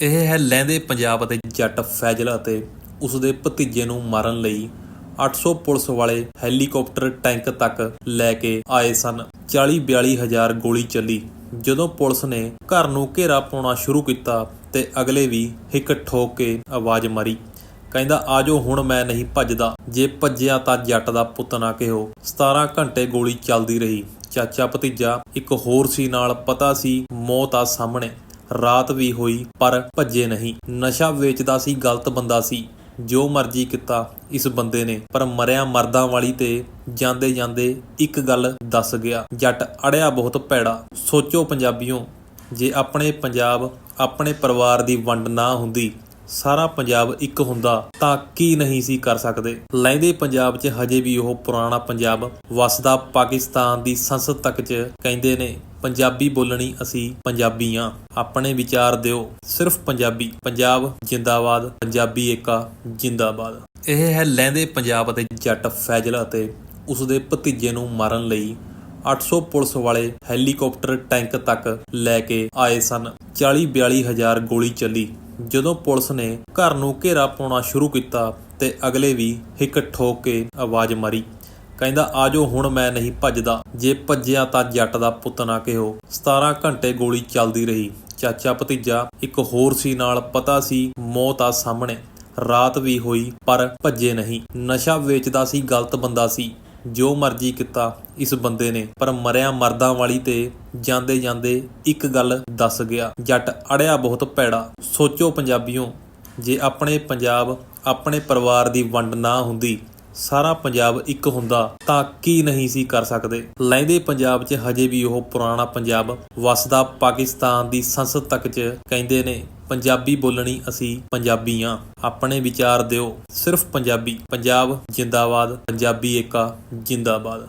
ਇਹ ਹੈ ਲਹਿੰਦੇ ਪੰਜਾਬ ਅਤੇ ਜੱਟ ਫੈਜ਼ਲ ਅਤੇ ਉਸ ਦੇ ਭਤੀਜੇ ਨੂੰ ਮਾਰਨ ਲਈ 800 ਪੁਲਿਸ ਵਾਲੇ ਹੈਲੀਕਾਪਟਰ ਟੈਂਕ ਤੱਕ ਲੈ ਕੇ ਆਏ ਸਨ। 40-42 ਹਜ਼ਾਰ ਗੋਲੀ ਚੱਲੀ। ਜਦੋਂ ਪੁਲਿਸ ਨੇ ਘਰ ਨੂੰ ਘੇਰਾ ਪਾਉਣਾ ਸ਼ੁਰੂ ਕੀਤਾ ਤੇ ਅਗਲੇ ਵੀ ਹਿੱਕ ਠੋਕ ਕੇ ਆਵਾਜ਼ ਮਾਰੀ। ਕਹਿੰਦਾ, ਆਜੋ, ਹੁਣ ਮੈਂ ਨਹੀਂ ਭੱਜਦਾ। ਜੇ ਭੱਜਿਆ ਤਾਂ ਜੱਟ ਦਾ ਪੁੱਤ ਨਾ ਕਿਹੋ। 17 ਘੰਟੇ ਗੋਲੀ ਚੱਲਦੀ ਰਹੀ। ਚਾਚਾ ਭਤੀਜਾ ਇੱਕ ਹੋਰ ਸੀ ਨਾਲ ਪਤਾ ਸੀ, ਮੌਤ ਆ ਸਾਹਮਣੇ। ਰਾਤ ਵੀ ਹੋਈ ਪਰ ਭੱਜੇ ਨਹੀਂ। ਨਸ਼ਾ ਵੇਚਦਾ ਸੀ, ਗਲਤ ਬੰਦਾ ਸੀ। ਜੋ ਮਰਜ਼ੀ ਕੀਤਾ ਇਸ ਬੰਦੇ ਨੇ, ਪਰ ਮਰਿਆ ਮਰਦਾਂ ਵਾਲੀ ਤੇ ਜਾਂਦੇ ਜਾਂਦੇ ਇੱਕ ਗੱਲ ਦੱਸ ਗਿਆ। ਜੱਟ ਅੜਿਆ ਬਹੁਤ ਭੈੜਾ। ਸੋਚੋ ਪੰਜਾਬੀਓ, ਜੇ ਆਪਣੇ ਪੰਜਾਬ, ਆਪਣੇ ਪਰਿਵਾਰ ਦੀ ਵੰਡ ਨਾ ਹੁੰਦੀ ਸਾਰਾ ਪੰਜਾਬ ਇੱਕ ਹੁੰਦਾ ਤਾਂ ਕੀ ਨਹੀਂ ਸੀ ਕਰ ਸਕਦੇ। ਲਹਿੰਦੇ ਪੰਜਾਬ 'ਚ ਹਜੇ ਵੀ ਉਹ ਪੁਰਾਣਾ ਪੰਜਾਬ ਵਸਦਾ ਪਾਕਿਸਤਾਨ ਦੀ ਸੰਸਦ ਤੱਕ 'ਚ ਕਹਿੰਦੇ ਨੇ, ਪੰਜਾਬੀ ਬੋਲਣੀ ਅਸੀਂ ਪੰਜਾਬੀ ਹਾਂ ਆਪਣੇ ਵਿਚਾਰ ਦਿਓ। ਸਿਰਫ ਪੰਜਾਬੀ। ਪੰਜਾਬ ਜਿੰਦਾਬਾਦ। ਪੰਜਾਬੀ ਏਕਾ। ਜਿੰਦਾਬਾਦ। ਇਹ ਹੈ ਲਹਿੰਦੇ ਪੰਜਾਬ ਅਤੇ ਜੱਟ ਫੈਜ਼ਲ ਅਤੇ ਉਸ ਦੇ ਭਤੀਜੇ ਨੂੰ ਮਾਰਨ ਲਈ 800 ਪੁਲਿਸ ਵਾਲੇ ਹੈਲੀਕਾਪਟਰ ਟੈਂਕ ਤੱਕ ਲੈ ਕੇ ਆਏ ਸਨ। 40-42 ਹਜ਼ਾਰ ਗੋਲੀ ਚੱਲੀ। ਜਦੋਂ ਪੁਲਿਸ ਨੇ ਘਰ ਨੂੰ ਘੇਰਾ ਪਾਉਣਾ ਸ਼ੁਰੂ ਕੀਤਾ ਤੇ ਅਗਲੇ ਵੀ ਹਿੱਕ ਠੋਕ ਕੇ ਆਵਾਜ਼ ਮਾਰੀ। ਕਹਿੰਦਾ, ਆਜੋ, ਹੁਣ ਮੈਂ ਨਹੀਂ ਭੱਜਦਾ। ਜੇ ਭੱਜਿਆ ਤਾਂ ਜੱਟ ਦਾ ਪੁੱਤ ਨਾ ਕਿਹੋ। 17 ਘੰਟੇ ਗੋਲੀ ਚੱਲਦੀ ਰਹੀ। ਚਾਚਾ ਭਤੀਜਾ ਇੱਕ ਹੋਰ ਸੀ ਨਾਲ ਪਤਾ ਸੀ, ਮੌਤ ਆ ਸਾਹਮਣੇ। ਰਾਤ ਵੀ ਹੋਈ, ਪਰ ਭੱਜੇ ਨਹੀਂ। ਨਸ਼ਾ ਵੇਚਦਾ ਸੀ, ਗਲਤ ਬੰਦਾ ਸੀ। ਜੋ ਮਰਜ਼ੀ ਕੀਤਾ ਇਸ ਬੰਦੇ ਨੇ, ਪਰ ਮਰਿਆ ਮਰਦਾਂ ਵਾਲੀ ਤੇ ਜਾਂਦੇ ਜਾਂਦੇ ਇੱਕ ਗੱਲ ਦੱਸ ਗਿਆ। ਜੱਟ ਅੜਿਆ ਬਹੁਤ ਭੈੜਾ। ਸੋਚੋ ਪੰਜਾਬੀਓ, ਜੇ ਆਪਣੇ ਪੰਜਾਬ, ਆਪਣੇ ਪਰਿਵਾਰ ਦੀ ਵੰਡ ਨਾ ਹੁੰਦੀ, ਸਾਰਾ ਪੰਜਾਬ ਇੱਕ ਹੁੰਦਾ, ਤਾਂ ਕੀ ਨਹੀਂ ਸੀ ਕਰ ਸਕਦੇ? ਲਹਿੰਦੇ ਪੰਜਾਬ 'ਚ ਹਜੇ ਵੀ ਉਹ ਪੁਰਾਣਾ ਪੰਜਾਬ, ਵਸਦਾ ਪਾਕਿਸਤਾਨ ਦੀ ਸੰਸਦ ਤੱਕ 'ਚ ਕਹਿੰਦੇ ਨੇ, ਪੰਜਾਬੀ ਬੋਲਣੀ ਅਸੀਂ ਪੰਜਾਬੀ ਹਾਂ ਆਪਣੇ ਵਿਚਾਰ ਦਿਓ। ਸਿਰਫ ਪੰਜਾਬੀ। ਪੰਜਾਬ ਜਿੰਦਾਬਾਦ, ਪੰਜਾਬੀ ਏਕਾ ਜਿੰਦਾਬਾਦ।